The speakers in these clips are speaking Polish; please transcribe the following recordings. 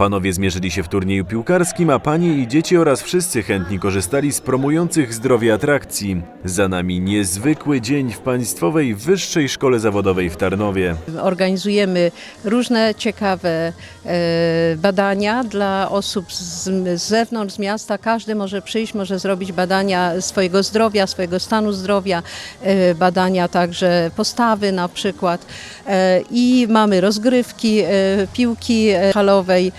Panowie zmierzyli się w turnieju piłkarskim, a panie i dzieci oraz wszyscy chętni korzystali z promujących zdrowie atrakcji. Za nami niezwykły dzień w Państwowej Wyższej Szkole Zawodowej w Tarnowie. Organizujemy różne ciekawe e, badania dla osób z, z zewnątrz, miasta. Każdy może przyjść, może zrobić badania swojego zdrowia, swojego stanu zdrowia, e, badania także postawy na przykład. E, I mamy rozgrywki, e, piłki e, halowej,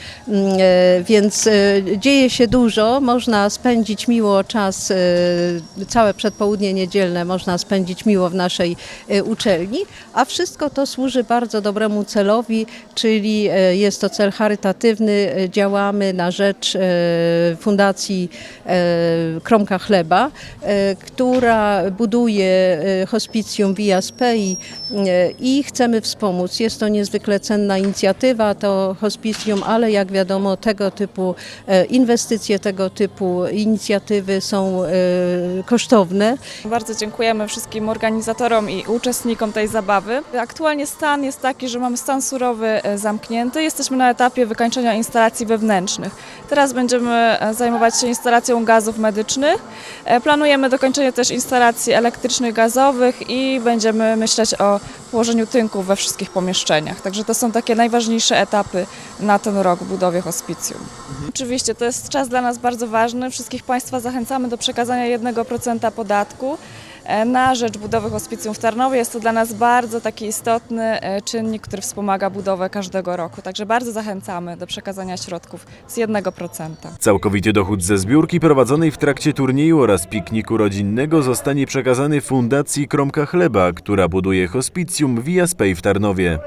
więc e, dzieje się dużo. Można spędzić miło czas, e, całe przedpołudnie niedzielne można spędzić miło w naszej e, uczelni, a wszystko to służy bardzo dobremu celowi, czyli e, jest to cel charytatywny. E, Działamy na rzecz e, Fundacji e, Kromka Chleba, e, która buduje e, hospicjum Via Spei e, i chcemy wspomóc. Jest to niezwykle cenna inicjatywa, to hospicjum, ale jak wiadomo tego typu e, inwestycje, tego typu inicjatywy są e, kosztowne. Bardzo dziękujemy wszystkim organizatorom i uczestnikom tej zabawy. Aktualnie stan jest taki, że mamy stan surowy e, zamknięty. Jesteśmy na etapie wykończenia instalacji wewnętrznych. Teraz będziemy zajmować się instalacją gazów medycznych. Planujemy dokończenie też instalacji elektrycznych, gazowych i będziemy myśleć o położeniu tynków we wszystkich pomieszczeniach. Także to są takie najważniejsze etapy na ten rok w budowie hospicjum. Oczywiście to jest czas dla nas bardzo ważny. Wszystkich Państwa zachęcamy do przekazania 1% podatku na rzecz budowy hospicjum w Tarnowie. Jest to dla nas bardzo taki istotny e, czynnik, który wspomaga budowę każdego roku. Także bardzo zachęcamy do przekazania środków z 1%. Całkowity dochód ze zbiórki prowadzonej w trakcie turnieju oraz pikniku rodzinnego zostanie przekazany Fundacji Kromka Chleba, która buduje hospicjum Via Spej w Tarnowie.